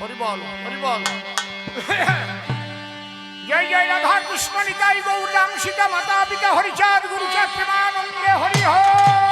হরিবল হরিবল জয় জয় রাধা কৃষ্ণ, নিতাই গৌরাম সীতা মাতা পিতা হরিচাঁদ গুরুচাঁদ প্রেমানন্দে হরি হরি।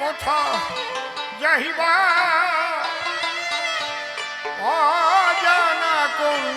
কোথা যাহিবা। অজানা কোন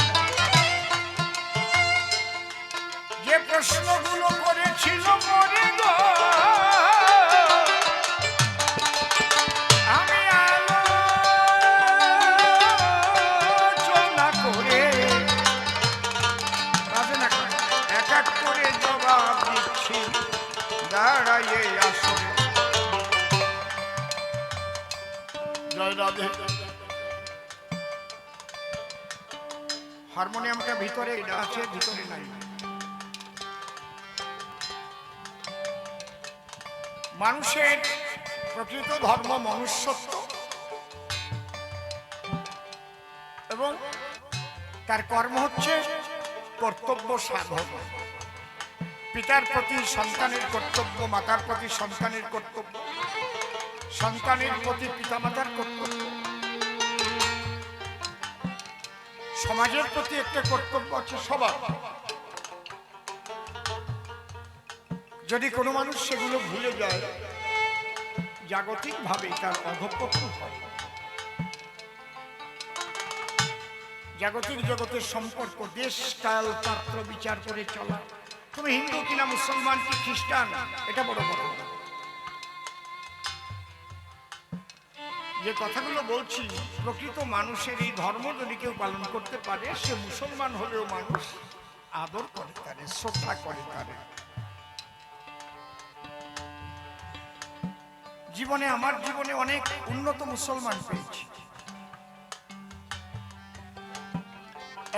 প্রশ্নগুলো করেছিল এক করে জবাব দিচ্ছি হারমোনিয়ামটা ভিতরে এটা আছে ভিতরে নাই। মানুষের প্রকৃত ধর্ম মনুষ্যত্ব এবং তার কর্ম হচ্ছে কর্তব্য সাধন। পিতার প্রতি সন্তানের কর্তব্য, মাতার প্রতি সন্তানের কর্তব্য, সন্তানের প্রতি পিতামাতার কর্তব্য। সমাজের প্রতি একটা কর্তব্য আছে সবার। যদি কোনো মানুষ সেগুলো ভুলে যায়, জাগতিকভাবে তার অধপতন হয়। জাগতিক জগতের সম্পর্ক, দেশ, কাল, পাত্র, বিচার করে চলা। তুমি হিন্দু কিনা মুসলমান কি খ্রিস্টান? এটা বড় বড় যে কথাগুলো বলছি, প্রকৃত মানুষের এই ধর্ম যদি কেউ পালন করতে পারে, সে মুসলমান হলেও মানুষ আদর করে তারে, শ্রদ্ধা করে তারে। জীবনে, আমার জীবনে অনেক উন্নত মুসলমান পেয়েছি।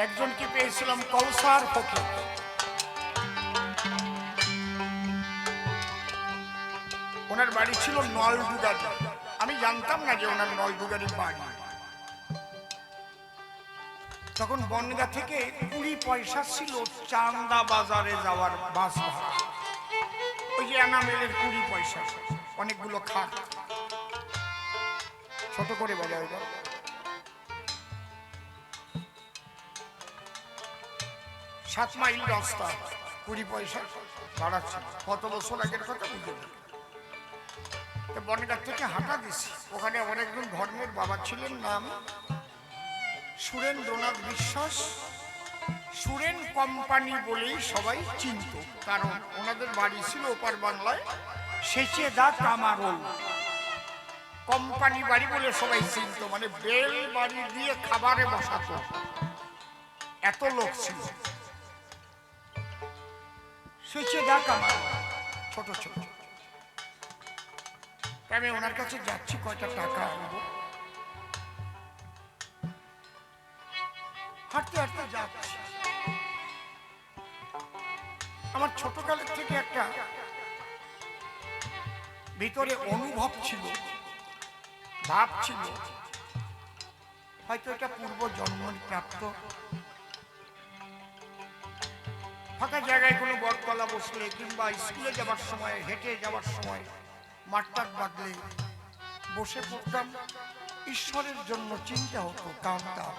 একজনকে পেয়েছিলাম কৌসার ফকির। ওনার বাড়ি ছিল নলডুগারি আমি জানতাম না যে ওনার নলডুগারি বাড়ি। তখন বনগা থেকে কুড়ি পয়সা ছিল চান্দা বাজারে যাওয়ার বাস ভাড়া। ওই যে এনামেলের কুড়ি পয়সা। অনেকগুলো খাট। ছোট করে বাজায় ওটা। সাত মাইল রাস্তা, কুড়ি পয়সা। ছিল কত বছর আগের কথা বুঝে নেই তো বনগাঁ থেকে হাঁটা দিছি। ওখানে অনেকজন ধর্মের বাবা ছিলেন, নাম সুরেন্দ্রনাথ বিশ্বাস। সুরেন কোম্পানি বলেই সবাই চিনত, কারণ ওনাদের বাড়ি ছিল ওপার বাংলায়। সেচে দা কামারোল। কোম্পানি বাড়ি বলে সবাই চিনত মানে বেল বাড়ি দিয়ে খাবারে বসাতো। এত লোক ছিল। সেচে দা কামারোল, ছোট ছোট আমি ওনার কাছে যাচ্ছি, কয়টা টাকা আনব। হাঁটতে হাঁটতে যাচ্ছি। আমার ছোটকালের থেকে একটা ভিতরে অনুভব ছিল, ভাব ছিল। হয়তো এটা পূর্ব জন্মের প্রাপ্ত। ফাঁকা জায়গায় কোনো বটতলা বসলে কিংবা স্কুলে যাবার সময়, হেঁটে যাবার সময় মাঠটাক বাঁধলে বসে পড়তাম। ঈশ্বরের জন্য চিন্তা হতো, কাঁদতাম।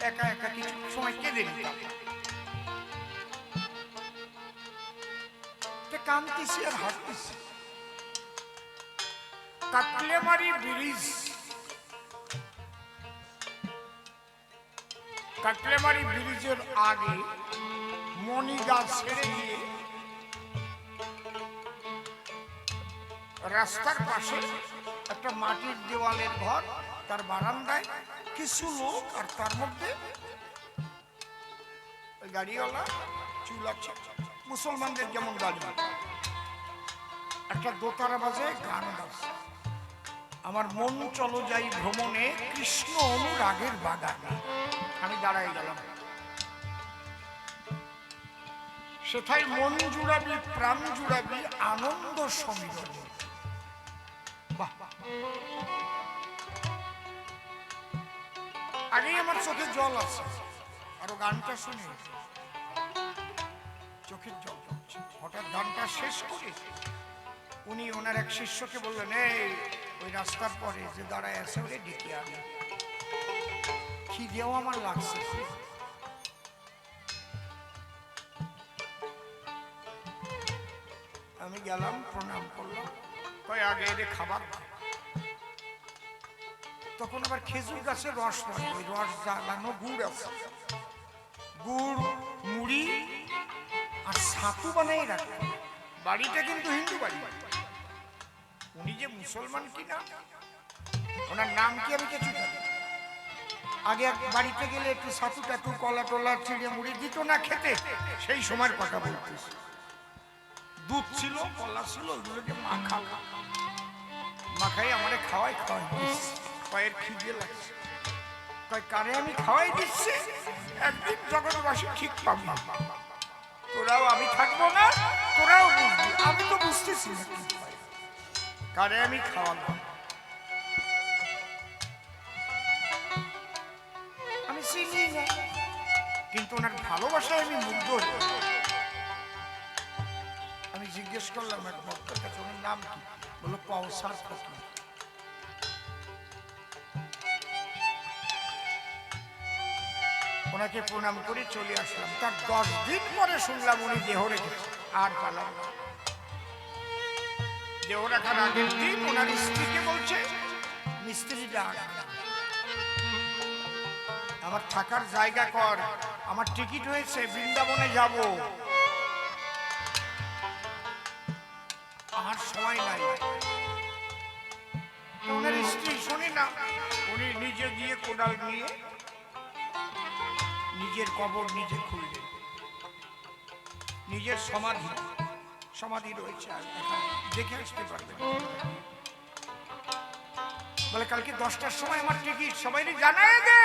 একা একা কিছু সময় কেঁদে নিতাম। তে কাঁদতেছি আর হাঁটতেছি। কাটলেমারি ব্রিজ। কাটলেমারি ব্রিজের আগে মণিগাছ ছেড়ে দিয়ে রাস্তার পাশে একটা মাটির দেওয়ালের ঘর, তার বারান্দায় কিছু লোক আর তার মধ্যে গাড়িওয়ালা, চুল আছে। মুসলমানদের যেমন গাড়ি। একটা দোতারা বাজে গান গাছে আমার মন চলো যাই ভ্রমণে, কৃষ্ণ অনুরাগের বাগানে। আমি দাঁড়াই গেলাম। সেথায় মন জুড়াবি, প্রাণ জুড়াবি, আনন্দ সমীরণে। আগেই আমার চোখে জল আছে। আরও গানটা শুনে। চোখের জল হঠাৎ গানটা শেষ করে উনি ওনার এক শিষ্যকে বললেন, এই, ওই রাস্তার পরে যে দাঁড়ায় আছে, ওরে ডেকে আনে। খিদেও আমার লাগছে। আমি গেলাম, প্রণাম করলাম। কয়, আগে এলে খাবার তখন আবার খেজুর গাছের রস নয় ওই রস জ্বালানো গুড় আছে। গুড়, মুড়ি আর ছাতু বানাই রাখে। বাড়িটা কিন্তু হিন্দু বাড়ি। উনি যে মুসলমান কিনা ওনার নাম কি আমি কিছু আগে বাড়িতে গেলে একটু ছাতু টাতু, কলা টলা, চিড়ে মুড়ি দিত না খেতে। সেই সময়ের কথা বলতেছি। দুধ ছিল, কলা ছিল ওগুলোকে মাখা মাখাই আমারে খাওয়াই খাওয়াই কয়ের খিদে লাগছে। কয়, কারে আমি খাওয়াই দিচ্ছি? একদিন জগৎবাসী ঠিক পাবি। তোরাও আমি থাকব না, তোরাও বুঝবি। আমি তো বুঝতেছি না কারে আমি খাওয়ালাম আমি চিনি না, কিন্তু ওনার ভালোবাসায় আমি মুগ্ধ আমি জিজ্ঞেস করলাম, এক ভক্তের কাছে ওনার নাম কি? বলল কৌসার ফকির। ওনাকে প্রণাম করে চলে আসলাম। তার দশ দিন পরে শুনলাম উনি দেহ রেখেছে, আর পালাম না। দেহ রাখার আগের দিন ওনার স্ত্রীকে বলছে, মিস্ত্রি ডাক, আমার থাকার জায়গা কর, আমার টিকিট হয়েছে, বৃন্দাবনে যাব। আমার সময় নাই। ওনার স্ত্রী শুনি না, উনি নিজে গিয়ে কোদাল নিয়ে নিজের কবর নিজে খুললেন। নিজের সমাধি। সমাধি রয়েছে আর দেখে আসতে পারবেন বলে কালকে দশটার সময় আমার টিকিট, সবাই জানায় দে।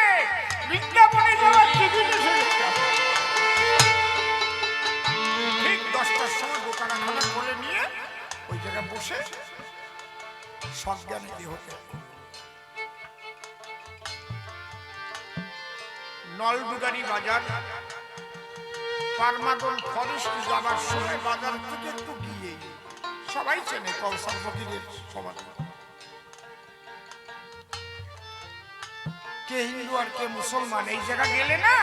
বিজ্ঞাপনে যাওয়ার টিকিট ঠিক দশটার সময় দোকানা খানা করে নিয়ে ওই জায়গায় বসে সজ্ঞানে দেহ। নলডুগারি বাজার পারমাগন ফরেস্ট যাবার সময় বাজার থেকে একটু গিয়ে সবাই চেনে কৌশল ফকিরের সমাধি কে হিন্দু আর কে মুসলমান, এই জায়গা গেলে না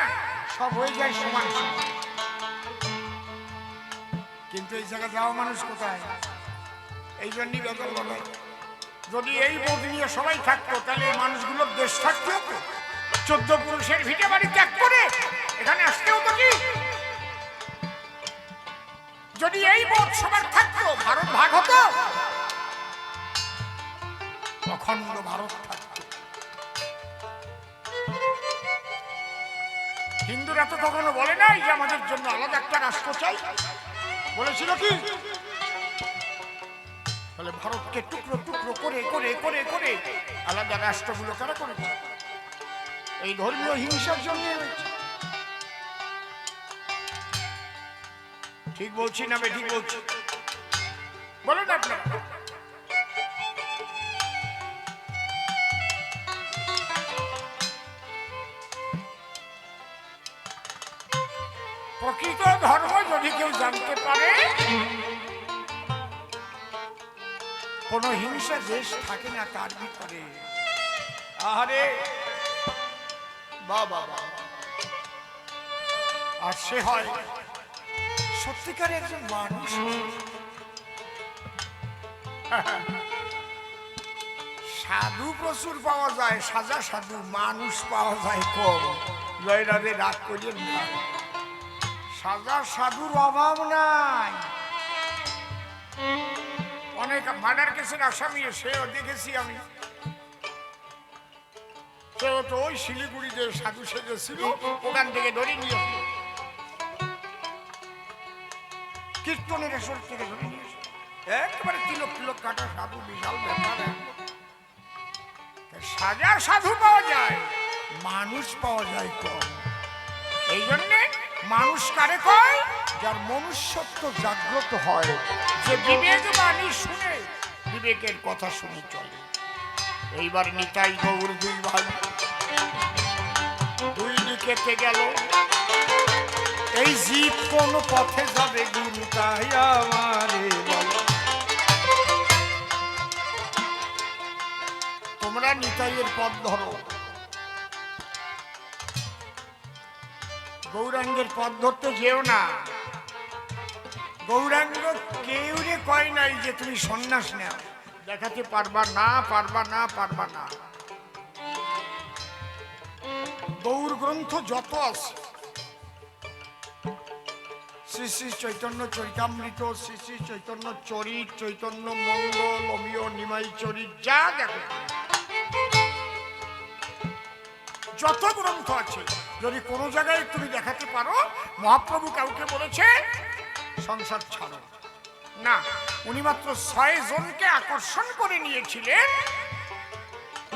সব হয়ে যায় সমান। কিন্তু এই জায়গা যাওয়া মানুষ কোথায়? এই জন্যই বেদল লড়াই যদি এই বোধ নিয়ে সবাই থাকতো, তাহলে এই মানুষগুলোর দেশ থাকতে। চোদ্দ পুরুষের ভিটে বাড়ি ত্যাগ করে এখানে আসতে হতো কি? যদি এই বোধ সবার থাকতো, ভারত ভাগ হতো? অখণ্ড ভারত থাকতো। হিন্দুরা তো কখনো বলে নাই যে আমাদের জন্য আলাদা একটা রাষ্ট্র চাই। বলেছিল কি? তাহলে ভারতকে টুকরো টুকরো করে করে করে করে আলাদা রাষ্ট্রগুলো কারা করে? এই ধর্মীয় হিংসার জন্য হয়েছে। ঠিক বলছি না ঠিক বলছি। বলুন আপনারা। প্রকৃত ধর্ম যদি কেউ জানতে পারে, কোন হিংসা দেশ থাকে না তার ভিতরে। আহারে বাবা আর সে হয় সত্যিকারে একজন মানুষ। সাধু প্রচুর পাওয়া যায়, সাজা সাধু মানুষ পাওয়া যায় কম। জয়রাধে রাগ করিয়েন না। সাজা সাধুর অভাব নাই। অনেক মার্ডার কেসের আসামি সেও দেখেছি আমি। সেও তো ওই শিলিগুড়িতে সাধু সেজেছিল, ওখান থেকে ধরে নিয়ে কীর্তনের আসর থেকে ধরে নিয়ে এসে। একেবারে তিলক তিলক কাটা সাধু, বিশাল ব্যাপার সাজা সাধু পাওয়া যায়, মানুষ পাওয়া যায় কম। এই জন্যে মানুষ কারে কয়? যার মনুষ্যত্ব জাগ্রত হয়, যে বিবেক বাণী শুনে বিবেকের কথা শুনে চলে। এইবার নিতাই গৌর দুই ভাই। দুই দিকেতে গেল এই জীব কোন পথে যাবে গুরু তাই আমারে তোমরা নিতাইয়ের পথ ধরো। গৌরাঙ্গের পথ ধরতে যেও না। গৌরাঙ্গ কেউ রে কয় নাই যে তুমি সন্ন্যাস নেও। দেখাতে পারবা না পারবা না পারবা না। গৌর গ্রন্থ যত আছে শ্রী শ্রী চৈতন্য চৈতামৃত শ্রী শ্রী চৈতন্য চরিত চৈতন্য মঙ্গল, অমিয় নিমাই চরিত যা দেখো। যত গ্রন্থ আছে, যদি কোনো জায়গায় তুমি দেখাতে পারো, মহাপ্রভু কাউকে বলেছে, সংসার ছাড়ো। না, উনি মাত্র ছয় জনকে আকর্ষণ করে নিয়েছিলেন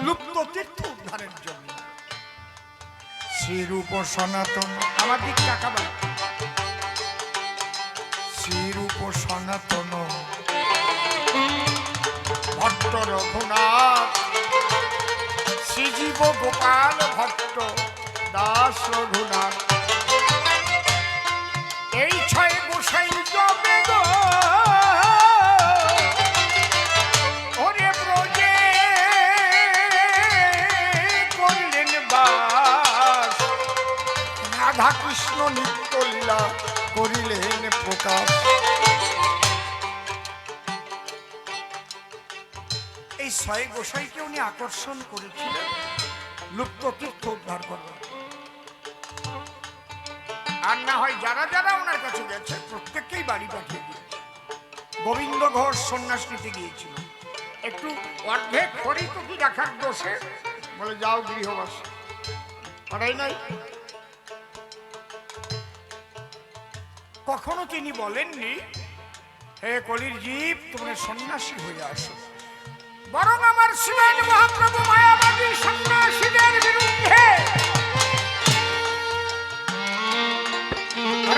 লুপ্ত তীর্থ উদ্ধারের জন্য। শ্রীরূপ সনাতন। আমার দিক তাকাবার শ্রীরূপ সনাতন ভট্ট রঘুনাথ শ্রীজীব গোপাল ভট্ট দাস রঘুনাথ। এই ছয় গোসাই করিলেন এই ছয় গোসাইকে উনি আকর্ষণ করেছিলেন লুপ্ত তীর্থ উদ্ধার করবেন আর না হয় যারা যারা ওনার কাছে গেছে, প্রত্যেককেই বাড়ি পাঠিয়ে দিয়েছে। গোবিন্দ ঘোষ সন্ন্যাস নিতে গিয়েছিল। একটু অর্ধেক হরিতকি রাখার দোষে, বলে যাও গৃহবাস। পাঠাই নাই? কখনো তিনি বলেননি, হে কলির জীব, তোমরা সন্ন্যাসী হয়ে আসো। বরং আমার শিবেন মহাপ্রভু মায়াবাদী সন্ন্যাসীদের বিরুদ্ধে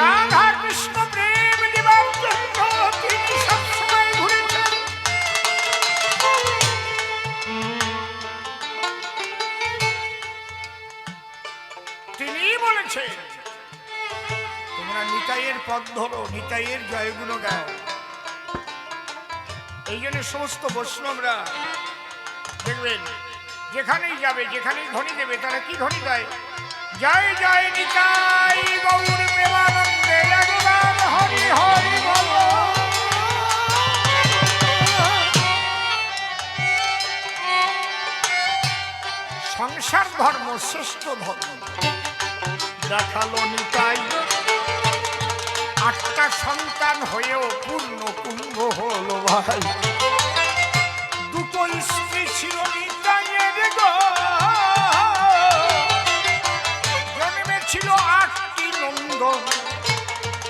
রাধা কৃষ্ণ প্রেম দিবার জন্য তিনি সবসময় ঘুরেছেন তিনি বলেছেন তোমরা নিতাইয়ের পথ ধরো, নিতাইয়ের জয়গুলো গাও। এই জন্য সমস্ত বৈষ্ণবরা, দেখবেন, যেখানেই যাবে, যেখানেই ধ্বনি দেবে, তারা কি ধ্বনি দেয় জয় জয় নিতাই সংসার ধর্ম শ্রেষ্ঠ ধর্ম। দেখাল নিতাই আটটা সন্তান হয়েও পূর্ণ কুম্ভ হল ভাই। দুটো স্ত্রী ছিল নিতাইয়ের গো। জন্মেছিল আটটি নন্দন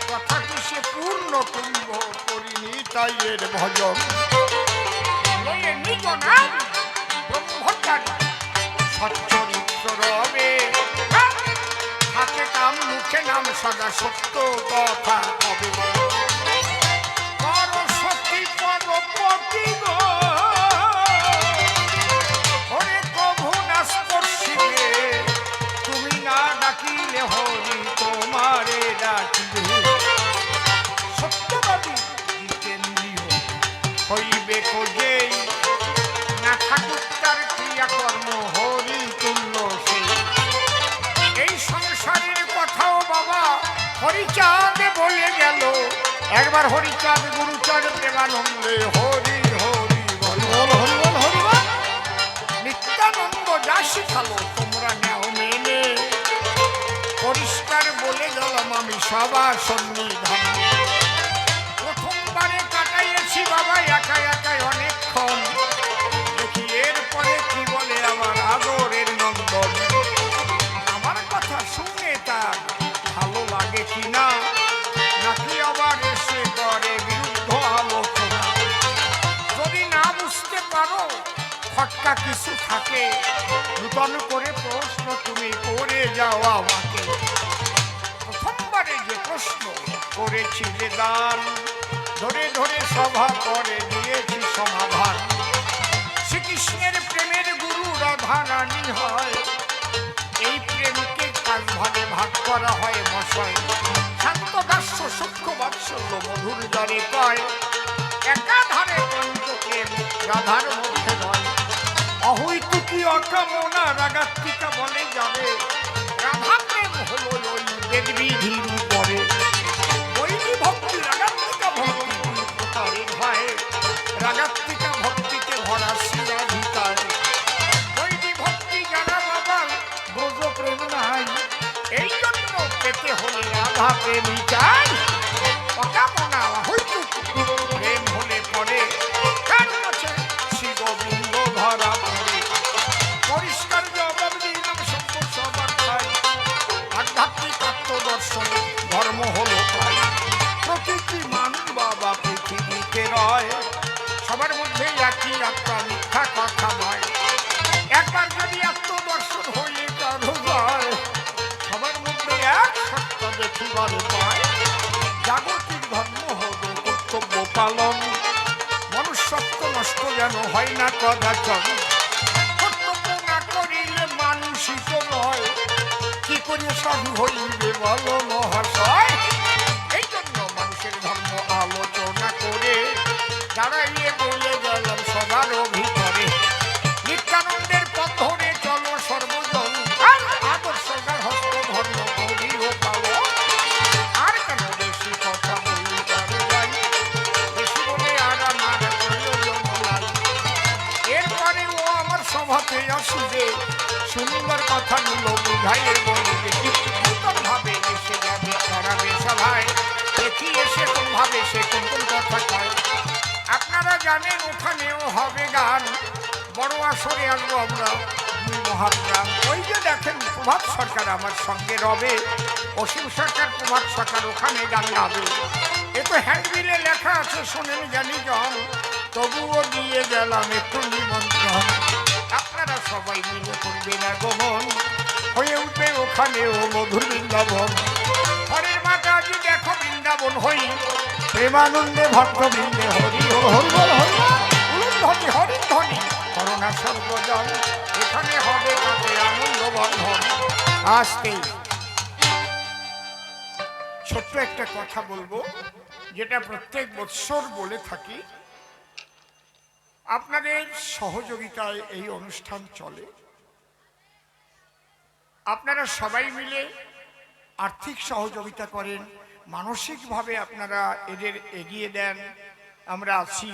তথাপি সে পূর্ণ কুম্ভ করিনি তাইয়ের ভজন। লয়ে নিজ নাম ব্রহ্মচারী। সচ্চরিত্র কাম মুখে নাম সদা সত্য কথা হবে সত্যি পরপতি গো হরিচাঁদ বলে গেল। একবার হরিচাঁদ গুরুচাঁদ প্রেমানন্দে হরি হরি বল। বল হরি বল হরি বল। নিত্যানন্দ যা শিখালো তোমরা নেও মেনে। পরিষ্কার বলে গেলাম আমি সবার সন্নিধান। প্রথমবারে কাটাইয়েছি বাবা একা পারো ফটকা কিছু থাকে। নূতন করে প্রশ্ন তুমি করে যাও আমাকে। প্রথমবারে যে প্রশ্ন করেছিলে দান, ধরে ধরে সভা করে দিয়েছি সমাধান। শ্রীকৃষ্ণের প্রেমের গুরু রাধা রানী হয়। এই প্রেমকে কাজ ভাগে ভাগ করা হয় মশাই। শান্ত দাস্য সূক্ষ্ম বাৎসল্য মধুর দ্বারে কয় একাধারে পঞ্চকে রাধার মধ্যে নয় অহৈতুকি অকামনা রাগাত্মিকা বলে যাবে। রাধা প্রেম হলো ওই দেববিধির উপরে বৈরী ভক্তি রাগাত্মিকা ভক্তি তারে ভয়ে রাগাত্মিকা ভক্তিতে ভরা শিরাধিকার বৈরী ভক্তি যারা বাবার ব্রজ প্রেম নাই। এই জন্য পেতে হলে রাধা প্রেমী ধর্ম হলো প্রতিটি মানুষ বাবা পৃথিবীতে রয়। সবার মধ্যে একই আত্মা মিথ্যা কথা নয়। একবার যদি আত্মদর্শন হয়ে কারও যায় সবার মধ্যে এক সত্য দেখিবার পায় জাগতিক ধর্ম হল কর্তব্য পালন। মনুষ্যত্ব নষ্ট যেন হয় না কদাচন। করে সাধু হইবে বলো মহাশয়। এই জন্য মানুষের ধর্ম আলোচনা করে দাঁড়াইয়ে বলে আমার সভাতে সুন্দর কথা গুলো বুঝাইয়ে বলবে ভাবে এসে যাবে করাবে সভায় দেখি এসে কোন ভাবে সে কোন কোন কথা কয়। আপনারা জানেন ওখানেও হবে গান। বড় আসরে আসব আমরা মহাপ্রাণ ওই যে দেখেন প্রভাত সরকার আমার সঙ্গে রবে। অসীম সরকার, প্রভাত সরকার ওখানে গান গাবে। এ তো হ্যান্ডবিলে লেখা আছে, শোনেন জানি জন। তবুও দিয়ে গেলাম একটু নিমন্ত্রণ। আপনারা সবাই মিলে করবেন আগমন হয়ে উঠবে ওখানেও মধুর বৃন্দাবন। হরের মাতা আজ দেখো বৃন্দাবন হই। প্রেমানন্দে ভক্ত বৃন্দে হরি হর হরি বল হরি ধ্বনি হরি ধ্বনি করোনা সর্বজন। এখানে হবে তাতে আনন্দ বন্ধন। আসতে। ছোট্ট একটা কথা বলব, যেটা প্রত্যেক বৎসর বলে থাকি। আপনাদের সহযোগিতায় এই অনুষ্ঠান চলে। আপনারা সবাই মিলে আর্থিক সহযোগিতা করেন, মানসিকভাবে আপনারা এদের এগিয়ে দেন, আমরা আছি।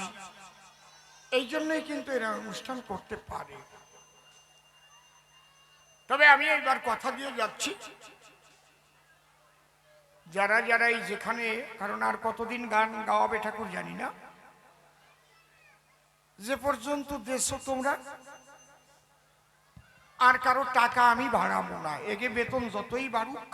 এই জন্যই কিন্তু এরা অনুষ্ঠান করতে পারে। তবে আমি এইবার কথা দিয়ে যাচ্ছি। যারা যারা এই যেখানে, কারণ আর কতদিন গান গাওয়াবে ঠাকুর জানি না। যে পর্যন্ত দেশ তোমরা আর কারও টাকা আমি ভাড়াবো না। এগে বেতন যতই বাড়ুক।